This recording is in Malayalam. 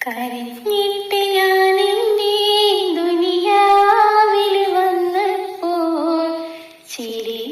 കരഞ്ഞിട്ട് ഞാൻ ദുനിയാവിൽ വന്നപ്പോൾ ചിരി